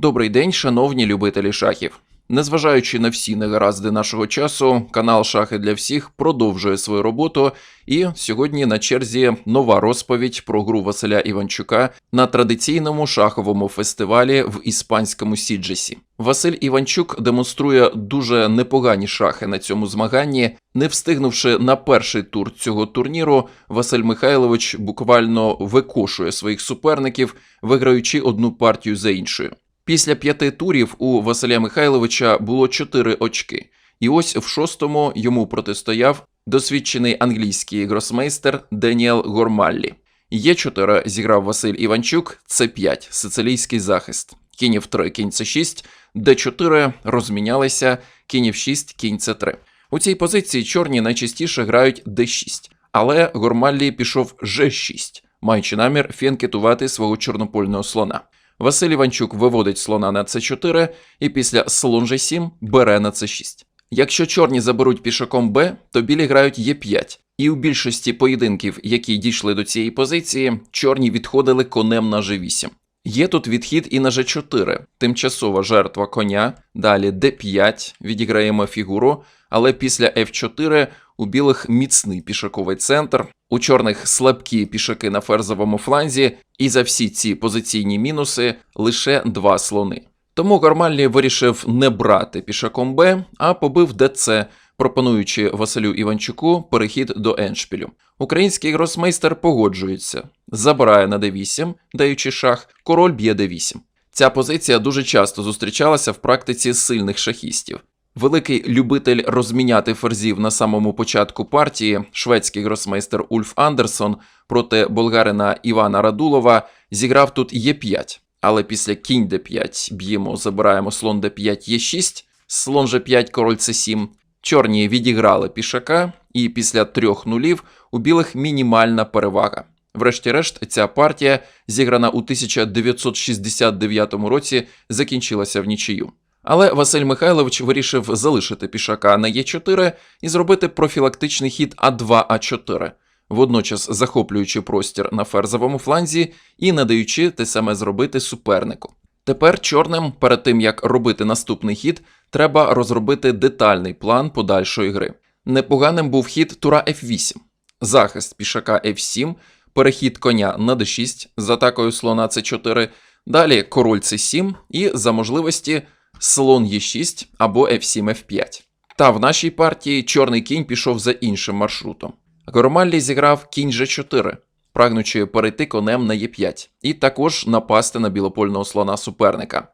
Добрий день, шановні любителі шахів. Незважаючи на всі негаразди нашого часу, канал Шахи для всіх продовжує свою роботу. І сьогодні на черзі нова розповідь про гру Василя Іванчука на традиційному шаховому фестивалі в іспанському Сіджесі. Василь Іванчук демонструє дуже непогані шахи на цьому змаганні. Не встигнувши на перший тур цього турніру, Василь Михайлович буквально викошує своїх суперників, виграючи одну партію за іншою. Після п'яти турів у Василя Михайловича було чотири очки, і ось в шостому йому протистояв досвідчений англійський гросмейстер Деніел Гормаллі. Є4 зіграв Василь Іванчук, С5 сицилійський захист. Кінь F3, кінь С6, Д4 розмінялися, кінь F6, кінь С3. У цій позиції чорні найчастіше грають Д6, але Гормаллі пішов Ж6, маючи намір фінкетувати свого чорнопольного слона. Василь Іванчук виводить слона на С4 і після слон G7 бере на С6. Якщо чорні заберуть пішаком Б, то білі грають Е5. І у більшості поєдинків, які дійшли до цієї позиції, чорні відходили конем на G8. Є тут відхід і на G4, тимчасова жертва коня, далі D5, відіграємо фігуру, але після F4 у білих міцний пішаковий центр, у чорних слабкі пішаки на ферзовому фланзі, і за всі ці позиційні мінуси лише два слони. Тому Гармаллі вирішив не брати пішаком Б, а побив ДЦ, пропонуючи Василю Іванчуку перехід до Еншпілю. Український гросмейстер погоджується, забирає на d8, даючи шах, король б'є d8. Ця позиція дуже часто зустрічалася в практиці сильних шахістів. Великий любитель розміняти ферзів на самому початку партії, шведський гросмейстер Ульф Андерсон проти болгарина Івана Радулова зіграв тут Е5. Але після кінь d5 б'ємо, забираємо слон d5 Е6, слон G5, король C7. Чорні відіграли пішака, і після трьох нулів у білих мінімальна перевага. Врешті-решт, ця партія, зіграна у 1969 році, закінчилася в нічию. Але Василь Михайлович вирішив залишити пішака на Е4 і зробити профілактичний хід А2А4, водночас захоплюючи простір на ферзовому фланзі і надаючи те саме зробити супернику. Тепер чорним, перед тим як робити наступний хід, треба розробити детальний план подальшої гри. Непоганим був хід тура F8, захист пішака F7, перехід коня на D6 з атакою слона C4, далі король C7 і за можливості слон Е6 або F7 F5. Та в нашій партії чорний кінь пішов за іншим маршрутом. Гормаллі зіграв кінь G4, прагнучи перейти конем на Е5, і також напасти на білопольного слона суперника.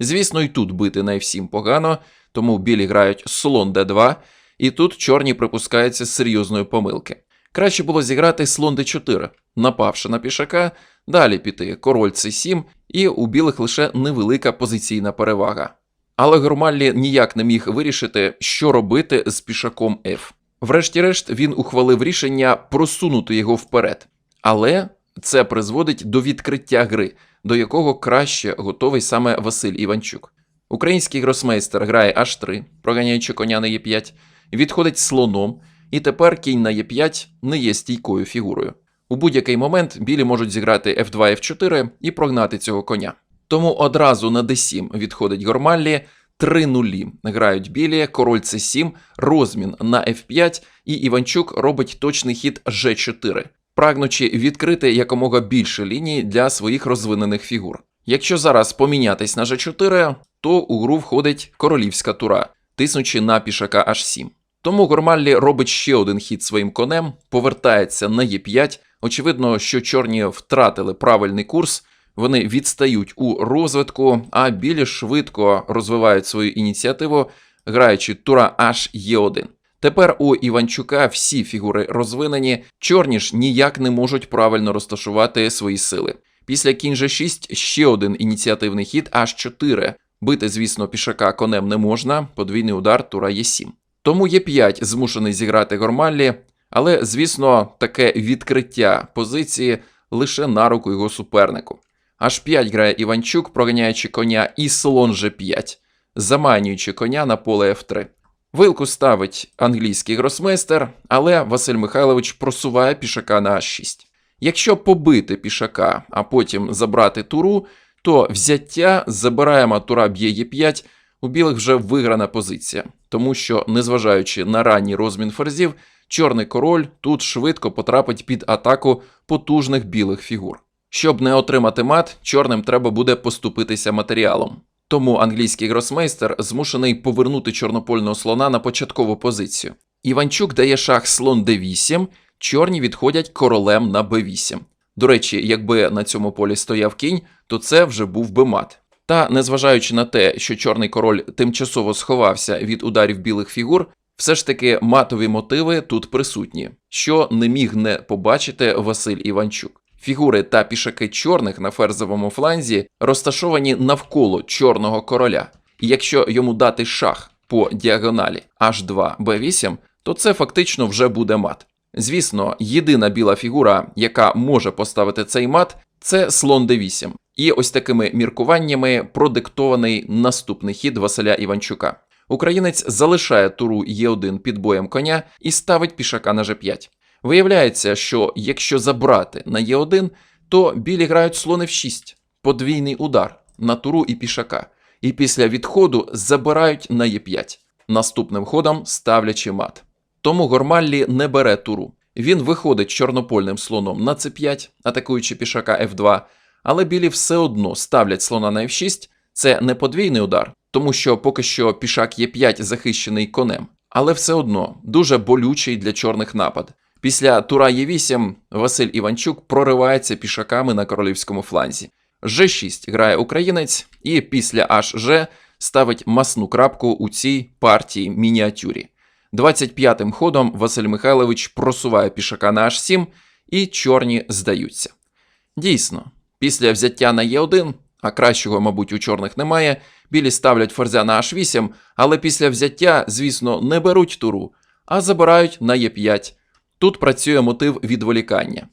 Звісно, і тут бити на F7 погано, тому білі грають слон d2, і тут чорні припускаються серйозної помилки. Краще було зіграти слон d4, напавши на пішака, далі піти король c7, і у білих лише невелика позиційна перевага. Але Громаллі ніяк не міг вирішити, що робити з пішаком F. Врешті-решт він ухвалив рішення просунути його вперед. Але це призводить до відкриття гри, до якого краще готовий саме Василь Іванчук. Український гросмейстер грає H3, проганяючи коня на Е5, відходить слоном, і тепер кінь на Е5 не є стійкою фігурою. У будь-який момент білі можуть зіграти F2, F4 і прогнати цього коня. Тому одразу на D7 відходить Гормаллі, 3 нулі грають білі, король C7, розмін на F5, і Іванчук робить точний хід G4, прагнучи відкрити якомога більше ліній для своїх розвинених фігур. Якщо зараз помінятись на G4, то у гру входить королівська тура, тиснучи на пішака H7. Тому Гормаллі робить ще один хід своїм конем, повертається на Е5. Очевидно, що чорні втратили правильний курс, вони відстають у розвитку, а білі швидко розвивають свою ініціативу, граючи тура H Е1. Тепер у Іванчука всі фігури розвинені, чорні ж ніяк не можуть правильно розташувати свої сили. Після кінь G6 ще один ініціативний хід H4. Бити, звісно, пішака конем не можна, подвійний удар тура Е7. Тому Е5 змушений зіграти Гормаллі, але, звісно, таке відкриття позиції лише на руку його супернику. H5 грає Іванчук, проганяючи коня і слон G5, заманюючи коня на поле F3. Вилку ставить англійський гросмейстер, але Василь Михайлович просуває пішака на А6. Якщо побити пішака, а потім забрати туру, то взяття забираємо тура б'є Е5, у білих вже виграна позиція, тому що, незважаючи на ранній розмін ферзів, чорний король тут швидко потрапить під атаку потужних білих фігур. Щоб не отримати мат, чорним треба буде поступитися матеріалом. Тому англійський гросмейстер змушений повернути чорнопольного слона на початкову позицію. Іванчук дає шах слон d8, чорні відходять королем на b8. До речі, якби на цьому полі стояв кінь, то це вже був би мат. Та незважаючи на те, що чорний король тимчасово сховався від ударів білих фігур, все ж таки матові мотиви тут присутні, що не міг не побачити Василь Іванчук. Фігури та пішаки чорних на ферзовому фланзі розташовані навколо чорного короля. І якщо йому дати шах по діагоналі H2 B8, то це фактично вже буде мат. Звісно, єдина біла фігура, яка може поставити цей мат, це слон d8. І ось такими міркуваннями продиктований наступний хід Василя Іванчука. Українець залишає туру Е1 під боєм коня і ставить пішака на G5. Виявляється, що якщо забрати на Е1, то білі грають слон F6, подвійний удар на туру і пішака, і після відходу забирають на Е5, наступним ходом ставлячи мат. Тому Гормаллі не бере туру. Він виходить чорнопольним слоном на c5, атакуючи пішака f2, але білі все одно ставлять слона на f6. Це не подвійний удар, тому що поки що пішак Е5 захищений конем, але все одно дуже болючий для чорних напад. Після тура Е8 Василь Іванчук проривається пішаками на королівському фланзі. G6 грає українець, і після HG ставить масну крапку у цій партії мініатюрі. 25-м ходом Василь Михайлович просуває пішака на H7, і чорні здаються. Дійсно, після взяття на Е1, а кращого, мабуть, у чорних немає, білі ставлять ферзя на H8, але після взяття, звісно, не беруть туру, а забирають на Е5. Тут працює мотив відволікання.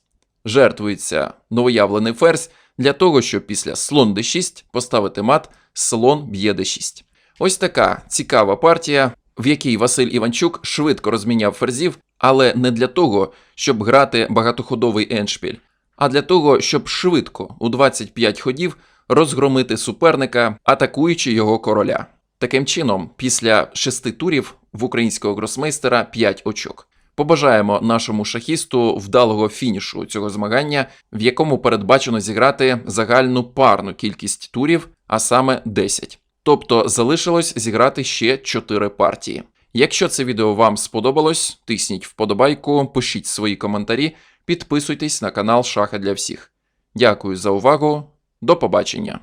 Жертвується новоявлений ферзь для того, щоб після слон d6 поставити мат слон б'є d6. Ось така цікава партія, в якій Василь Іванчук швидко розміняв ферзів, але не для того, щоб грати багатоходовий еншпіль, а для того, щоб швидко у 25 ходів розгромити суперника, атакуючи його короля. Таким чином, після шести турів в українського гросмейстера 5 очок. Побажаємо нашому шахісту вдалого фінішу цього змагання, в якому передбачено зіграти загальну парну кількість турів, а саме 10. Тобто залишилось зіграти ще 4 партії. Якщо це відео вам сподобалось, тисніть вподобайку, пишіть свої коментарі, підписуйтесь на канал Шахи для всіх. Дякую за увагу, до побачення!